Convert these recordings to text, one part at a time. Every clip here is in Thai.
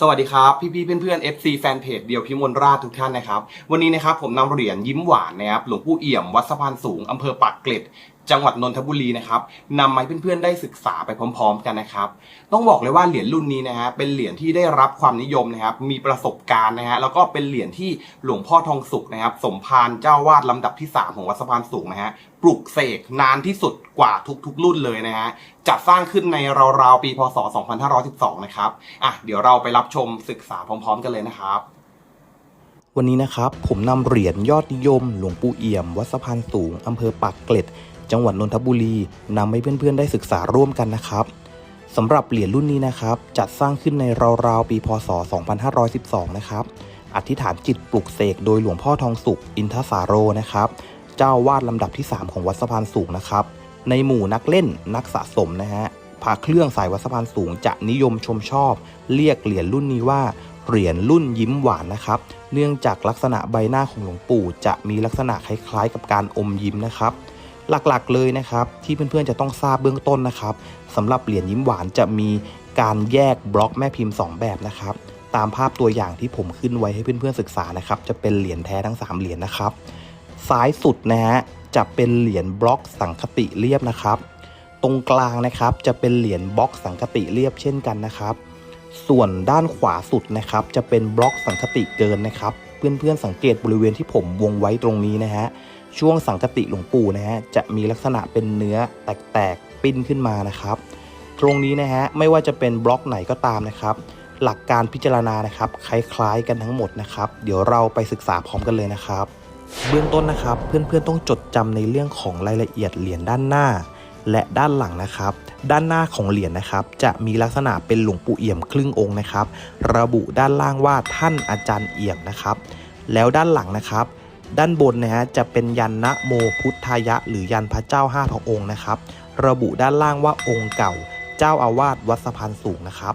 สวัสดีครับพี่ๆเพื่อนๆ FC แฟนเพจเดียวพิมลราชทุกท่านนะครับ วันนี้นะครับผมนำเหรียญยิ้มหวานนะครับหลวงปู่เอี่ยมวัดสะพานสูงอำเภอปากเกร็ดจังหวัดนนทบุรีนะครับนำมาให้เพื่อนๆได้ศึกษาไปพร้อมๆกันนะครับ ต้องบอกเลยว่าเหรียญรุ่นนี้นะฮะเป็นเหรียญที่ได้รับความนิยมนะครับ มีประสบการณ์นะฮะแล้วก็เป็นเหรียญที่หลวงพ่อทองสุขนะครับ สมภารเจ้าวาดลำดับที่ 3 ของวัดสะพานสูงนะฮะปลุกเสกนานที่สุดกว่าทุกๆ รุ่นเลยนะฮะจัดสร้างขึ้นในราวๆปีพศ 2512 นะครับอะเดี๋ยวเราไปรับชมศึกษาพร้อม ๆ กันเลยนะครับวันนี้นะครับผมนำเหรียญยอดนิยม หลวงปู่เอี่ยม วัดสะพานสูงอำเภอปากเกร็ด จังหวัดนนทบุรีนำให้เพื่อนๆได้ศึกษาร่วมกันนะครับสำหรับเหรียญรุ่นนี้นะครับ จัดสร้างขึ้นในราวๆปีพศ 2512 นะครับ อธิษฐานจิตปลุกเสกโดยหลวงพ่อทองสุข อินทสาโรนะครับ เจ้าวาดลำดับที่ 3 ของวัดสะพานสูงนะครับ ในหมู่นักเล่นนักสะสมนะฮะพาเครื่องสายวัดสะพานสูงจะนิยมชมชอบ เรียกเหรียญรุ่นนี้ว่า เหรียญรุ่นยิ้มหวานนะครับ เนื่องจากลักษณะใบหน้าของหลวงปู่จะมีลักษณะคล้ายๆ กับการอมยิ้มนะครับ หลักๆเลยนะครับ ที่เพื่อนๆจะต้องทราบเบื้องต้นนะครับสำหรับเหรียญยิ้มหวานจะมีการแยกบล็อกแม่พิมพ์ 2 แบบนะครับตามภาพตัวอย่างที่ผมขึ้นไว้ให้เพื่อนๆศึกษานะครับ จะเป็นเหรียญแท้ทั้ง 3 เหรียญนะครับ ซ้ายสุดนะฮะจะเป็นเหรียญบล็อกสังคติเรียบนะครับ ตรงกลางนะครับจะเป็นเหรียญบล็อกสังคติเรียบเช่นกันนะครับ ส่วนด้านขวาสุดนะครับ จะเป็นบล็อกสังคติเกินนะครับ เพื่อนๆสังเกตบริเวณที่ผมวงไว้ตรงนี้นะฮะ ช่วงสังคติหลวงปู่นะฮะจะมีลักษณะเป็นเนื้อแตกๆปิ้นขึ้นมานะครับ ตรงนี้นะฮะไม่ว่าจะเป็นบล็อกไหนก็ตามนะครับ หลักการพิจารณานะครับ คล้ายๆกันทั้งหมดนะครับ เดี๋ยวเราไปศึกษาพร้อมกันเลยนะครับ เบื้องต้นนะครับ เพื่อนๆต้องจดจำในเรื่องของรายละเอียดเหรียญด้านหน้า และด้านหลังนะครับ ด้านหน้าของเหรียญนะครับ จะมีลักษณะเป็นหลวงปู่เอี่ยมครึ่งองค์นะครับ ระบุด้านล่างว่าท่านอาจารย์เอี่ยมนะครับ แล้วด้านหลังนะครับ ด้านบนนะฮะจะเป็นยันนะโมพุทธายะ หรือยันพระเจ้าห้าพระองค์นะครับ ระบุด้านล่างว่าองค์เก่า เจ้าอาวาสวัดสะพานสูงนะครับ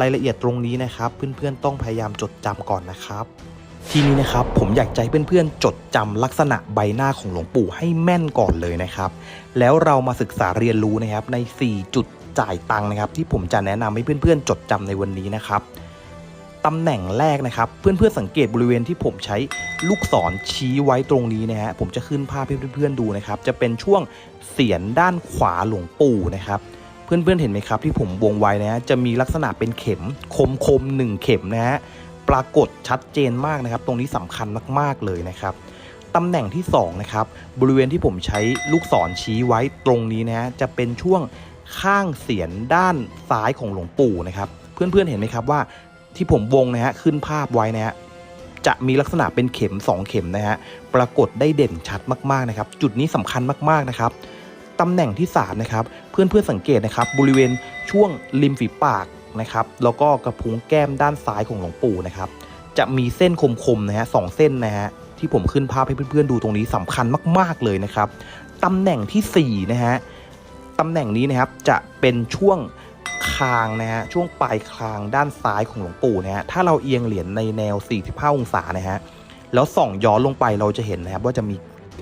รายละเอียดตรงนี้นะครับ เพื่อนๆต้องพยายามจดจำก่อนนะครับ ทีนี้นะครับผมอยากให้เพื่อนๆจดจำลักษณะใบหน้าของหลวงปู่ให้แม่นก่อนเลยนะครับ แล้วเรามาศึกษาเรียนรู้นะครับใน 4 จุดจ่ายตังค์นะครับ ที่ผมจะแนะนำให้เพื่อนๆจดจำในวันนี้นะครับ ตำแหน่งแรกนะครับ เพื่อนๆสังเกตบริเวณที่ผมใช้ลูกศรชี้ไว้ตรงนี้นะฮะผมจะขึ้นภาพให้เพื่อนๆดูนะครับ จะเป็นช่วงเสียนด้านขวาหลวงปู่นะครับ เพื่อนๆเห็นไหมครับ ที่ผมวงไว้นะฮะจะมีลักษณะเป็นเข็มคมคมๆหนึ่งเข็มนะฮะปรากฏชัดเจนมากนะครับ ตรงนี้สำคัญมากๆเลยนะครับตำแหน่งที่2นะครับบริเวณที่ผมใช้ลูกศรชี้ไว้ตรงนี้นะฮะจะเป็นช่วงข้างเสียนด้านซ้ายของหลวงปู่นะครับ เพื่อนๆเห็นไหมครับว่า ที่ผมวงนะฮะขึ้นภาพไว้นะฮะจะมีลักษณะเป็นเข็ม 2 เข็มนะฮะปรากฏได้เด่นชัดมากๆนะครับ จุดนี้สำคัญมากๆนะครับตำแหน่งที่3นะครับเพื่อนๆสังเกตนะครับ บริเวณช่วงริมฝีปากนะครับแล้วก็กระพุ้งแก้มด้านซ้ายของหลวงปู่นะครับ จะมีเส้นคมๆนะฮะสองเส้นนะฮะที่ผมขึ้นภาพให้เพื่อนๆดูตรงนี้สำคัญมาก ๆเลยนะครับตำแหน่งทีสี่4นะฮะตำแหน่งนี้นะครับจะเป็นช่วง คางนะฮะช่วงปลายคางด้านซ้ายของหลวงปู่นะฮะถ้าเราเอียงเหรียญในแนว 45 องศานะฮะแล้วส่องย้อนลงไปเราจะเห็นนะครับว่าจะมี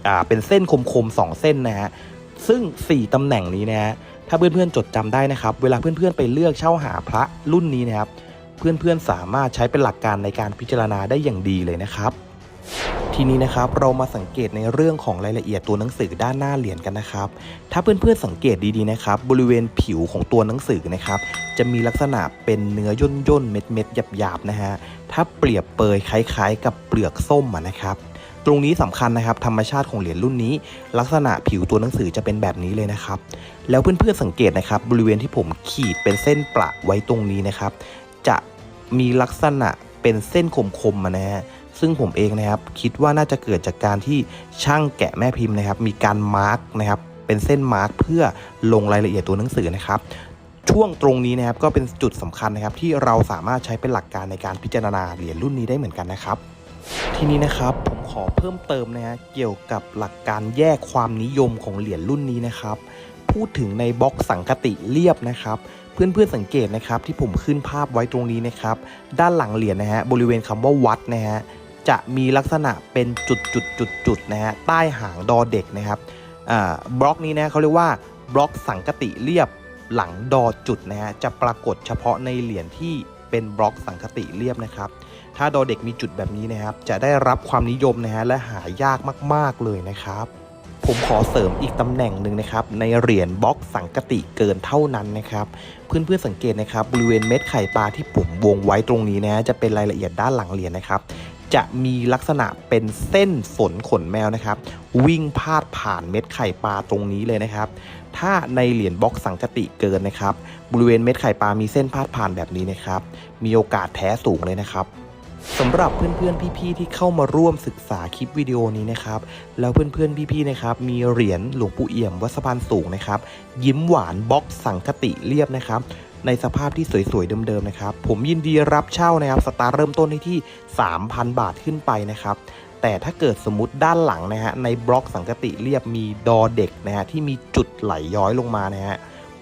อ่าเป็นเส้นคมๆสองเส้นนะฮะซึ่ง 4 ตำแหน่งนี้นะฮะถ้าเพื่อนๆจดจำได้นะครับ เวลาเพื่อนๆไปเลือกเช่าหาพระรุ่นนี้นะครับ เพื่อนๆสามารถใช้เป็นหลักการในการพิจารณาได้อย่างดีเลยนะครับ ทีนี้นะครับเรามาสังเกตในเรื่องของรายละเอียดตัวหนังสือด้านหน้าเหรียญกันนะครับ ถ้าเพื่อนๆสังเกตดีๆนะครับ บริเวณผิวของตัวหนังสือนะครับ จะมีลักษณะเป็นเนื้อย่นย่นๆเม็ดเม็ดๆหยาบๆนะฮะถ้าเปรียบเปยคล้ายๆ กับเปลือกส้มะนะครับ ตรงนี้สำคัญนะครับ ธรรมชาติของเหรียญรุ่นนี้ ลักษณะผิวตัวหนังสือจะเป็นแบบนี้เลยนะครับ แล้วเพื่อนๆสังเกตนะครับ บริเวณที่ผมขีดเป็นเส้นประไว้ตรงนี้นะครับ จะมีลักษณะเป็นเส้นคมๆมานะฮะ ซึ่งผมเองนะครับคิดว่าน่าจะเกิดจากการที่ช่างแกะแม่พิมพ์นะครับ มีการมาร์กนะครับเป็นเส้นมาร์กเพื่อลงรายละเอียดตัวหนังสือนะครับช่วงตรงนี้นะครับก็เป็นจุดสำคัญนะครับ ที่เราสามารถใช้เป็นหลักการในการพิจารณาเหรียญรุ่นนี้ได้เหมือนกันนะครับ ทีนี้นะครับผมขอเพิ่มเติมนะฮะเกี่ยวกับหลักการแยกความนิยมของเหรียญรุ่นนี้นะครับ พูดถึงในบล็อกสังคติเรียบนะครับ เพื่อนๆสังเกตนะครับที่ผมขึ้นภาพไว้ตรงนี้นะครับ ด้านหลังเหรียญนะฮะบริเวณคำว่าวัดนะฮะ จะมีลักษณะเป็นจุดจุดจุดจุดๆๆนะฮะใต้หางดอเด็กนะครับบล็อกนี้นะเขาเรียกว่าบล็อกสังคติเรียบหลังดอจุดนะฮะจะปรากฏเฉพาะในเหรียญที่เป็นบล็อกสังคติเรียบนะครับ ถ้าดอเด็กมีจุดแบบนี้นะครับ จะได้รับความนิยมนะฮะและหายากมากๆเลยนะครับ ผมขอเสริมอีกตำแหน่งหนึ่งนะครับ ในเหรียญบล็อกสังกติเกินเท่านั้นนะครับ เพื่อนๆสังเกตนะครับบริเวณเม็ดไข่ปลาที่ผมวงไว้ตรงนี้นะจะเป็นรายละเอียดด้านหลังเหรียญนะครับ จะมีลักษณะเป็นเส้นฝนขนแมวนะครับ วิ่งพาดผ่านเม็ดไข่ปลาตรงนี้เลยนะครับ ถ้าในเหรียญบล็อกสังกติเกินนะครับ บริเวณเม็ดไข่ปลามีเส้นพาดผ่านแบบนี้นะครับ มีโอกาสแท้สูงเลยนะครับสำหรับเพื่อนๆพี่ๆที่เข้ามาร่วมศึกษาคลิปวิดีโอนี้นะครับ แล้วเพื่อนๆพี่ๆนะครับ มีเหรียญหลวงปู่เอี่ยมวัดสะพานสูงนะครับ ยิ้มหวานบล็อกสังคติเรียบนะครับ ในสภาพที่สวยๆเดิมๆนะครับ ผมยินดีรับเช่านะครับสตาร์เริ่มต้นที่ที่ 3,000 บาทขึ้นไปนะครับแต่ถ้าเกิดสมมติด้านหลังนะฮะในบล็อกสังกติเรียบมีดอเด็กนะฮะที่มีจุดไหลย้อยลงมานะฮะ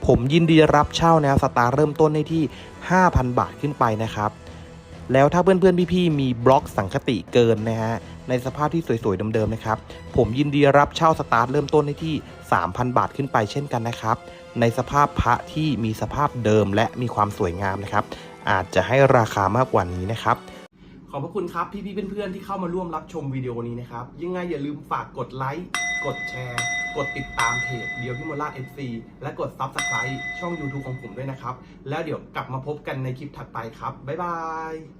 ผมยินดีรับเช่านะครับสตาร์เริ่มต้นได้ที่ 5,000 บาทขึ้นไปนะครับ แล้วถ้าเพื่อนๆพี่ๆมีบล็อกสังคติเกินนะฮะ ในสภาพที่สวยๆเดิมๆนะครับ ผมยินดีรับเช่าสตาร์ทเริ่มต้นได้ที่ 3,000 บาทขึ้นไปเช่นกันนะครับ ในสภาพพระที่มีสภาพเดิมและมีความสวยงามนะครับ อาจจะให้ราคามากกว่านี้นะครับขอบพระคุณครับพี่ๆเพื่อนๆที่เข้ามาร่วมรับชมวิดีโอนี้นะครับ ยังไงอย่าลืมฝากกดไลค์ กดแชร์ กดติดตามเพจเดียวพิมลราช FC และกด Subscribe ช่อง YouTube ของผมด้วยนะครับ แล้วเดี๋ยวกลับมาพบกันในคลิปถัดไปครับ บ๊ายบาย